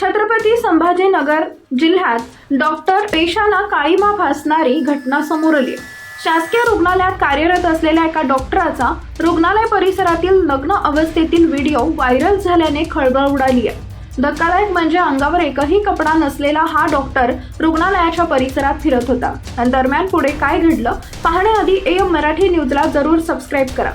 छत्रपती संभाजीनगर जिल्ह्यात डॉक्टर पेशाला काळीमा फासणारी घटना समोर आली. आहे. शासकीय रुग्णालयात कार्यरत असलेल्या एका डॉक्टराचा रुग्णालय परिसरातील नग्न अवस्थेतील व्हिडिओ व्हायरल झाल्याने खळबळ उडाली आहे. धक्कादायक म्हणजे अंगावर एकही कपडा नसलेला हा डॉक्टर रुग्णालयाच्या परिसरात फिरत होता. आणि दरम्यान पुढे काय घडलं पाहण्याआधी एम मराठी न्यूजला जरूर सबस्क्राईब करा.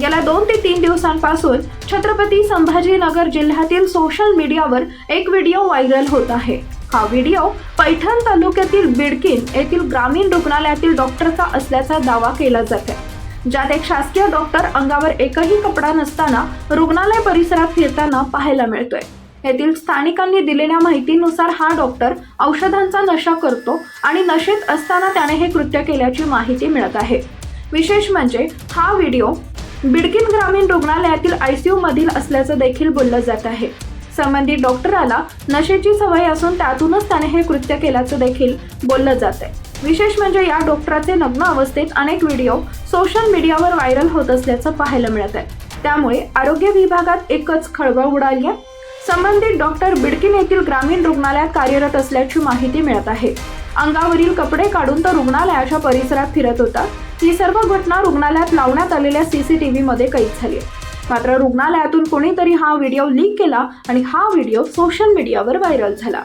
गेल्या दोन ते तीन दिवसांपासून छत्रपती संभाजीनगर जिल्ह्यातील सोशल मीडियावर एक व्हिडिओ व्हायरल होत आहे. हा व्हिडिओ पैठण तालुक्यातील बिडकिन येथील ग्रामीण रुग्णालयातील डॉक्टरचा असल्याचा दावा केला जातो ज्यात एक शासकीय डॉक्टर अंगावर एकही कपडा नसताना रुग्णालय परिसरात फिरताना पाहायला मिळतोय. येथील स्थानिकांनी दिलेल्या माहितीनुसार हा डॉक्टर औषधांचा नशा करतो आणि नशेत असताना त्याने हे कृत्य केल्याची माहिती मिळत आहे. विशेष म्हणजे हा व्हिडिओ बिडकीन ग्रामीण रुग्णालयातील आयसीयू मधील असल्याचं देखील बोललं जात आहे. संबंधित डॉक्टराला नशेची सवय असून त्यातूनच त्याने हे कृत्य केल्याचं देखील बोललं जात आहे. विशेष म्हणजे या डॉक्टराचे नग्न अवस्थेत अनेक व्हिडिओ सोशल मीडियावर व्हायरल होत असल्याचं पाहायला मिळत आहे. त्यामुळे आरोग्य विभागात एकच खळबळ उडाली आहे. संबंधित डॉक्टर बिडकीन येथील ग्रामीण रुग्णालयात कार्यरत असल्याची माहिती मिळत आहे. अंगावरील कपडे काढून तो रुग्णालयाच्या परिसरात फिरत होता. ही सर्व घटना रुग्णालयात लावण्यात आलेल्या सीसीटीव्ही मध्ये कैद झाली आहे. मात्र रुग्णालयातून कोणीतरी हा व्हिडिओ लीक केला आणि हा व्हिडिओ सोशल मीडियावर व्हायरल झाला